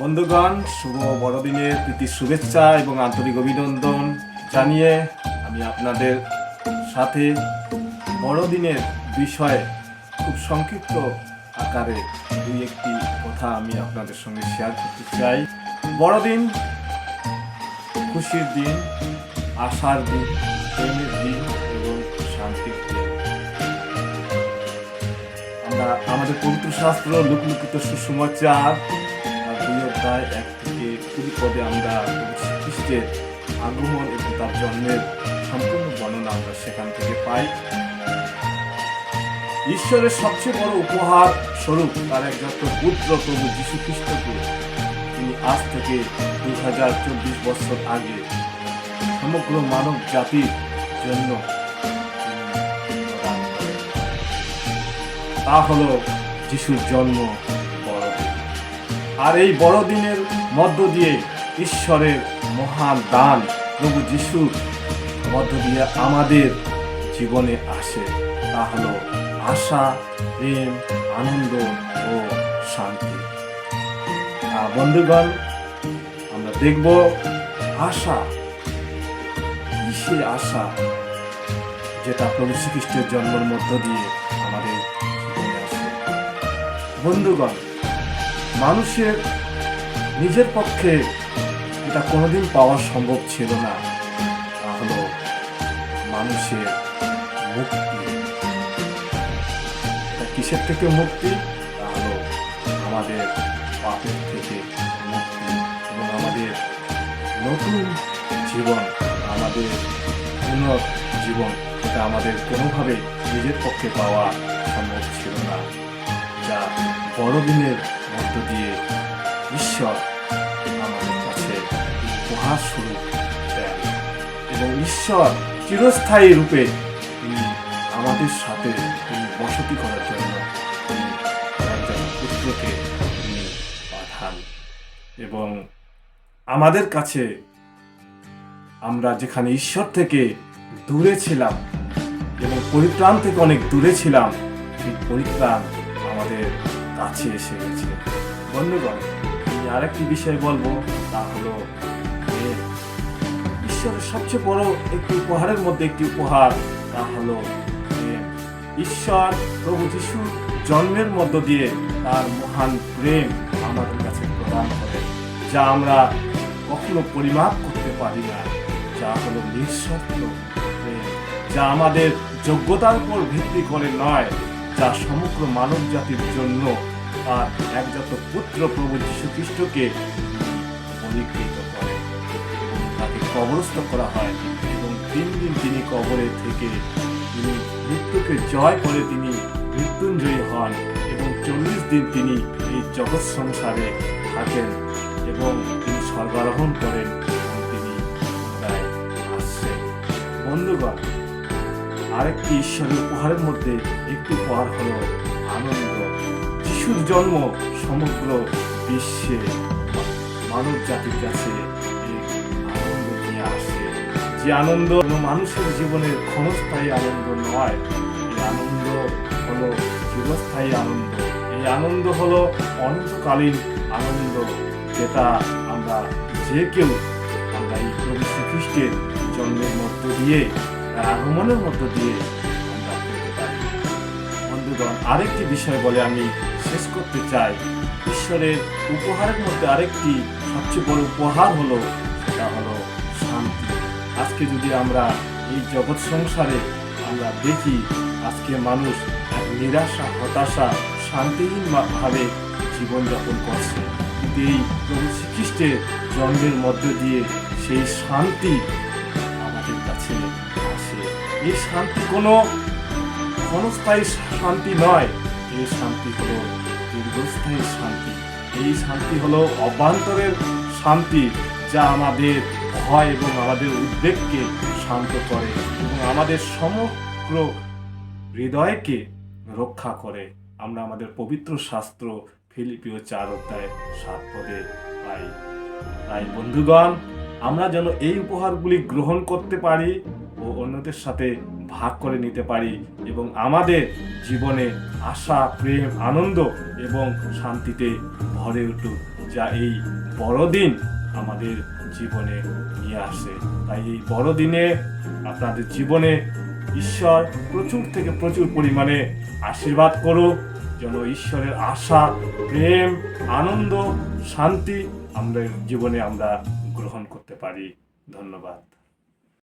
বন্ধুগণ, শুভ বড়দিনের প্রীতি শুভেচ্ছা এবং আন্তরিক অভিনন্দন জানিয়ে আমি আপনাদের সাথে বড়দিনের বিষয়ে খুব সংক্ষিপ্ত আকারে দুই একটি কথা আমি আপনাদের সঙ্গে শেয়ার করতে চাই। বড়দিন খুশির দিন, আশার দিন, প্রেমের দিন এবং শান্তির দিন। আমরা আমাদের পবিত্র শাস্ত্র লোকলিখিত সুসমাচার আর এক থেকে কুড়ি পদে আমরা প্রভু শ্রীখ্রিস্টের আগমন এবং তার জন্মের সম্পূর্ণ বর্ণনা আমরা সেখান থেকে পাই ঈশ্বরের সবচেয়ে বড় উপহার স্বরূপ তার একমাত্র পুত্র প্রভু যীশু খ্রিস্টকে তিনি আজ থেকে দুই হাজার চব্বিশ বছর আগে সমগ্র মানব জাতির জন্য। তা হলো যিশুর জন্ম আর এই বড়দিনের মধ্য দিয়ে ঈশ্বরের মহান দান প্রভু যিশুর মধ্য দিয়ে আমাদের জীবনে আসে। তা হলো আশা, প্রেম, আনন্দ ও শান্তি। বন্ধুগণ, আমরা দেখব আশা। কিসের আশা? যেটা প্রভু শ্রীখ্রিস্টের জন্মের মধ্য দিয়ে আমাদের জীবনে আসে। বন্ধুগণ মানুষের নিজের পক্ষে এটা কোনোদিন পাওয়া সম্ভব ছিল না। তা হলো মানুষের মুক্তি। কিসের থেকে মুক্তি? তা আমাদের পাপের থেকে মুক্তি এবং আমাদের নতুন জীবন, আমাদের উন্নত জীবন এটা আমাদের কোনোভাবে নিজের পক্ষে পাওয়া সম্ভব ছিল না। যা বড়দিনের মধ্য দিয়ে ঈশ্বর আমাদের কাছে উপহার স্বরূপ দেন এবং ঈশ্বর চিরস্থায়ী রূপে আমাদের সাথে বসতি করার জন্য একজন পুত্রকে পাঠান এবং আমাদের কাছে আমরা যেখানে ঈশ্বর থেকে দূরে ছিলাম এবং পরিত্রাণ থেকে অনেক দূরে ছিলাম, সেই পরিত্রাণ কাছে এসে গেছে। বন্ধুগণ, আমি আরেকটি বিষয় বলব, তা হলো যে ঈশ্বরের সবচেয়ে বড় একটি উপহারের মধ্যে একটি উপহার, তা হলো ঈশ্বর প্রভু যিশু জন্মের মধ্য দিয়ে তার মহান প্রেম আমাদের কাছে প্রদান করে, যা আমরা কখনো পরিমাপ করতে পারি না। যা হলো নিঃস্বার্থ প্রেম, যা আমাদের যোগ্যতার উপর ভিত্তি করে নয় যা সমগ্র মানব জাতির জন্য আর একজাত পুত্র প্রভু যীশু খ্রিস্টকে বলীকৃত করে তাকে কবরস্থ করা হয়। এবং তিন দিন তিনি কবরে থেকে তিনি মৃত্যুকে জয় করে তিনি মৃত্যুঞ্জয়ী হন এবং চল্লিশ দিন তিনি এই জগৎ সংসারে থাকেন এবং তিনি স্বর্গারোহণ করেন। আরেকটি ঈশ্বরের উপহারের মধ্যে একটি উপহার হল আনন্দ। যিশুর জন্ম সমগ্র বিশ্বে মানব জাতির কাছে আনন্দ নিয়ে আসে। যে আনন্দ মানুষের জীবনের ক্ষণস্থায়ী আনন্দ নয়, এই আনন্দ হলো চিরস্থায়ী আনন্দ। এই আনন্দ হলো অনন্তকালীন আনন্দ, যেটা আমরা যে কেউ, আমরা এই প্রভু শ্রীখ্রিস্টের জন্মের মধ্য দিয়ে আগমনের মধ্য দিয়ে আমরা পেতে পারি। বন্ধুগণ, আরেকটি বিষয় বলে আমি শেষ করতে চাই। ঈশ্বরের উপহারের মধ্যে আরেকটি সবচেয়ে বড় উপহার হলো, সেটা হলো শান্তি। আজকে যদি আমরা এই জগৎ সংসারে আমরা দেখি, আজকে মানুষ এক নিরাশা, হতাশা, শান্তিহীন ভাবে জীবনযাপন করছে। কিন্তু এই প্রভু শ্রীখ্রিস্টের জন্মের মধ্য দিয়ে সেই শান্তি এই শান্তি কোনো ক্ষণস্থায়ী শান্তি নয়। এই শান্তি হলো দীর্ঘস্থায়ী শান্তি। এই শান্তি হলো অভ্যন্তরের শান্তি যা আমাদের ভয় এবং আমাদের উদ্বেগকে শান্ত করে এবং আমাদের সমগ্র হৃদয়কে রক্ষা করে। আমরা আমাদের পবিত্র শাস্ত্র ফিলিপিও চার অধ্যায় সাত পদে পাই। তাই বন্ধুগণ, আমরা যেন এই উপহারগুলি গ্রহণ করতে পারি ও অন্যদের সাথে ভাগ করে নিতে পারি এবং আমাদের জীবনে আশা, প্রেম, আনন্দ এবং শান্তিতে ভরে উঠুক, যা এই বড়দিন আমাদের জীবনে নিয়ে আসে। তাই এই বড়দিনে আপনাদের জীবনে ঈশ্বর প্রচুর থেকে প্রচুর পরিমাণে আশীর্বাদ করুক, যেন ঈশ্বরের আশা, প্রেম, আনন্দ, শান্তি আমাদের জীবনে আমরা গ্রহণ করতে পারি। ধন্যবাদ।